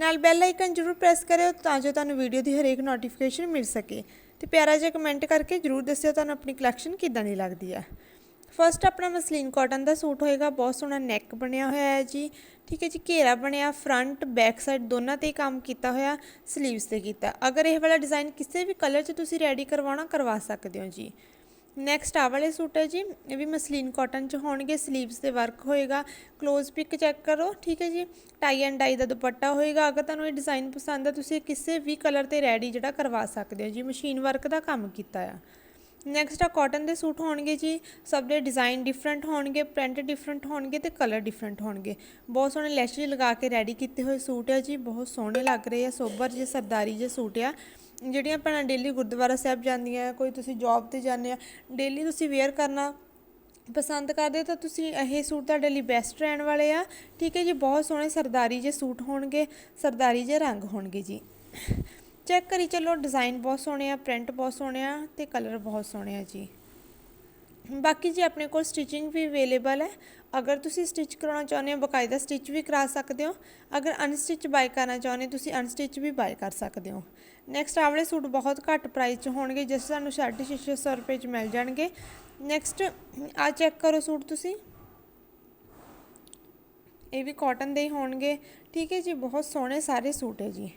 ਨਾਲ bell icon ਜ਼ਰੂਰ press ਕਰਿਓ ਤਾਂ ਜੋ ਤੁਹਾਨੂੰ ਵੀਡੀਓ ਦੀ ਹਰੇਕ ਨੋਟੀਫਿਕੇਸ਼ਨ ਮਿਲ ਸਕੇ। ਤੇ ਪਿਆਰਾ ਜਿਹਾ ਕਮੈਂਟ ਕਰਕੇ ਜ਼ਰੂਰ ਦੱਸਿਓ ਤੁਹਾਨੂੰ ਆਪਣੀ ਕਲੈਕਸ਼ਨ ਕਿੱਦਾਂ ਦੀ ਲੱਗਦੀ ਹੈ ਫਸਟ ਆਪਣਾ ਮਸਲੀਨ ਕਾਟਨ ਦਾ ਸੂਟ ਹੋਏਗਾ, ਬਹੁਤ ਸੋਹਣਾ ਨੈਕ ਬਣਿਆ ਹੋਇਆ ਹੈ ਜੀ। ਠੀਕ ਹੈ ਜੀ, ਘੇਰਾ ਬਣਿਆ ਫਰੰਟ ਬੈਕ ਸਾਈਡ ਦੋਨਾਂ ਤੇ ਕੰਮ ਕੀਤਾ ਹੋਇਆ ਸਲੀਵਸ ਤੇ ਕੀਤਾ। ਅਗਰ ਇਹ ਵਾਲਾ ਡਿਜ਼ਾਈਨ ਕਿਸੇ ਵੀ ਕਲਰ 'ਚ ਤੁਸੀਂ ਰੈਡੀ ਕਰਵਾਉਣਾ, ਕਰਵਾ ਸਕਦੇ ਹੋ ਜੀ। ਨੈਕਸਟ ਆ ਵਾਲੇ ਸੂਟ ਹੈ ਜੀ, ਇਹ ਵੀ ਮਸਲੀਨ ਕਾਟਨ 'ਚ ਹੋਣਗੇ ਸਲੀਵਸ ਤੇ ਵਰਕ ਹੋਏਗਾ। ক্লোਜ਼ ਪਿਕ ਚੈੱਕ ਕਰੋ, ਠੀਕ ਹੈ ਜੀ? ਟਾਈ ਐਂਡ ਡਾਈ ਦਾ ਦੁਪੱਟਾ ਹੋਏਗਾ। ਅਗਰ ਤੁਹਾਨੂੰ ਇਹ ਡਿਜ਼ਾਈਨ ਪਸੰਦ ਆ ਤੁਸੀਂ ਕਿਸੇ ਵੀ ਕਲਰ ਤੇ ਰੈਡੀ ਜਿਹੜਾ ਕਰਵਾ ਸਕਦੇ ਹੋ ਜੀ ਮਸ਼ੀਨ ਵਰਕ ਦਾ ਕੰਮ ਕੀਤਾ ਆ। ਨੈਕਸਟ ਆ ਕਾਟਨ ਦੇ ਸੂਟ ਹੋਣਗੇ ਜੀ, ਸਭ ਦੇ ਡਿਜ਼ਾਈਨ ਡਿਫਰੈਂਟ ਹੋਣਗੇ ਪ੍ਰਿੰਟ ਡਿਫਰੈਂਟ ਹੋਣਗੇ ਤੇ ਕਲਰ ਡਿਫਰੈਂਟ ਹੋਣਗੇ। ਬਹੁਤ ਸੋਹਣੇ ਲੈਸ਼ ਲਗਾ ਕੇ ਰੈਡੀ ਕੀਤੇ ਹੋਏ ਸੂਟ ਆ ਜੀ, ਬਹੁਤ ਸੋਹਣੇ ਲੱਗ ਰਹੇ ਆ ਸੋਬਰ ਜੇ ਸਰਦਾਰੀ ਜੇ ਸੂਟ ਆ। ਜਿਹੜੀਆਂ ਭੈਣਾਂ ਡੇਲੀ ਗੁਰਦੁਆਰਾ ਸਾਹਿਬ ਜਾਂਦੀਆਂ, ਕੋਈ ਤੁਸੀਂ ਜੌਬ ਤੇ ਜਾਂਦੇ ਆ ਡੇਲੀ ਤੁਸੀਂ ਵੇਅਰ ਕਰਨਾ ਪਸੰਦ ਕਰਦੇ ਤਾਂ ਤੁਸੀਂ ਇਹ ਸੂਟ ਤੁਹਾਡੇ ਲਈ ਬੈਸਟ ਰਹਿਣ ਵਾਲੇ ਆ। ਠੀਕ ਹੈ ਜੀ, ਬਹੁਤ ਸੋਹਣੇ ਸਰਦਾਰੀ ਜੇ ਸੂਟ ਹੋਣਗੇ, ਸਰਦਾਰੀ ਜੇ ਰੰਗ ਹੋਣਗੇ ਜੀ। ਚੈੱਕ ਕਰੀ ਚੱਲੋ ਡਿਜ਼ਾਈਨ ਬਹੁਤ ਸੋਹਣੇ ਆ ਪ੍ਰਿੰਟ ਬਹੁਤ ਸੋਹਣੇ ਆ ਤੇ ਕਲਰ ਬਹੁਤ ਸੋਹਣੇ ਆ ਜੀ। ਬਾਕੀ ਜੀ ਆਪਣੇ ਕੋਲ ਸਟਿਚਿੰਗ ਵੀ ਅਵੇਲੇਬਲ ਹੈ, ਅਗਰ ਤੁਸੀਂ ਸਟਿਚ ਕਰਾਉਣਾ ਚਾਹੁੰਦੇ ਹੋ, ਬਕਾਇਦਾ ਸਟਿਚ ਵੀ ਕਰਾ ਸਕਦੇ ਹੋ, ਅਗਰ ਅਨਸਟਿਚ ਬਾਈ ਕਰਨਾ ਚਾਹੁੰਦੇ ਹੋ, ਤੁਸੀਂ ਅਨਸਟਿਚ ਵੀ ਬਾਈ ਕਰ ਸਕਦੇ ਹੋ। ਨੈਕਸਟ ਆਵਲੇ ਸੂਟ ਬਹੁਤ ਘੱਟ ਪ੍ਰਾਈਸ 'ਚ ਹੋਣਗੇ, ਜਿਸ ਤੁਹਾਨੂੰ 650 ਰੁਪਏ 'ਚ ਮਿਲ ਜਾਣਗੇ। ਨੈਕਸਟ ਆ ਚੈੱਕ ਕਰੋ ਸੂਟ ਤੁਸੀਂ। ਇਹ ਵੀ ਕਾਟਨ ਦੇ ਹੀ ਹੋਣਗੇ। ਠੀਕ ਹੈ ਜੀ, ਬਹੁਤ ਸੋਹਣੇ ਸਾਰੇ ਸੂਟ ਹੈ ਜੀ।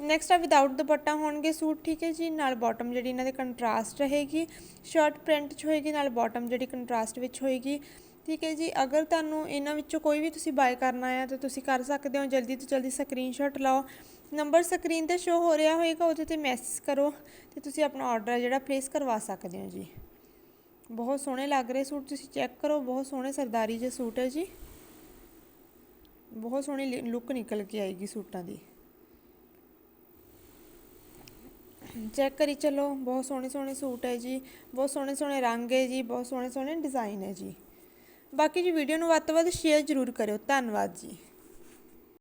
ਨੈਕਸਟ ਆ ਵਿਦਆਊਟ ਦੁਪੱਟਾ ਹੋਣਗੇ ਸੂਟ, ਠੀਕ ਹੈ ਜੀ? ਨਾਲ ਬਾਟਮ ਜਿਹੜੀ ਇਹਨਾਂ ਦੇ ਕੰਟਰਾਸਟ ਰਹੇਗੀ। ਸ਼ਰਟ ਪ੍ਰਿੰਟ 'ਚ ਹੋਏਗੀ, ਨਾਲ ਬਾਟਮ ਜਿਹੜੀ ਕੰਟਰਾਸਟ ਵਿੱਚ ਹੋਏਗੀ। ਠੀਕ ਹੈ ਜੀ? ਅਗਰ ਤੁਹਾਨੂੰ ਇਹਨਾਂ ਵਿੱਚੋਂ ਕੋਈ ਵੀ ਤੁਸੀਂ ਬਾਏ ਕਰਨਾ ਹੈ, ਤਾਂ ਤੁਸੀਂ ਕਰ ਸਕਦੇ ਹੋ। ਜਲਦੀ ਤੋਂ ਜਲਦੀ ਸਕਰੀਨਸ਼ਾਟ ਲਾਓ। ਨੰਬਰ ਸਕਰੀਨ ਤੇ ਸ਼ੋ ਹੋ ਰਿਹਾ ਹੋਏਗਾ, ਉਹਦੇ ਤੇ ਮੈਸੇਜ ਕਰੋ ਤੇ ਤੁਸੀਂ ਆਪਣਾ ਆਰਡਰ ਜਿਹੜਾ ਪਲੇਸ ਕਰਵਾ ਸਕਦੇ ਹੋ ਜੀ। ਬਹੁਤ ਸੋਹਣੇ ਲੱਗ ਰਹੇ ਸੂਟ, ਤੁਸੀਂ ਚੈੱਕ ਕਰੋ। ਬਹੁਤ ਸੋਹਣੇ ਸਰਦਾਰੀ ਜਿਹੇ ਸੂਟ ਹੈ ਜੀ। ਬਹੁਤ ਸੋਹਣੀ ਲੁੱਕ ਨਿਕਲ ਕੇ ਆਏਗੀ ਸੂਟਾਂ ਦੀ। ਚੈੱਕ ਕਰੀ ਚਲੋ। ਬਹੁਤ ਸੋਹਣੇ ਸੋਹਣੇ ਸੂਟ ਹੈ ਜੀ। ਬਹੁਤ ਸੋਹਣੇ ਸੋਹਣੇ ਰੰਗ ਹੈ ਜੀ। ਬਹੁਤ ਸੋਹਣੇ ਸੋਹਣੇ ਡਿਜ਼ਾਈਨ ਹੈ ਜੀ। ਬਾਕੀ ਜੀ ਵੀਡੀਓ ਨੂੰ ਵੱਧ ਤੋਂ ਵੱਧ ਸ਼ੇਅਰ ਜ਼ਰੂਰ ਕਰਿਓ। ਧੰਨਵਾਦ ਜੀ।